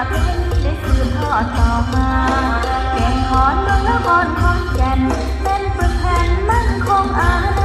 ากให้ได้สืบทอดต่อมาแก่งอนเมืองนครขอนแก่นเป็นปึกแผ่นมั่นคงอา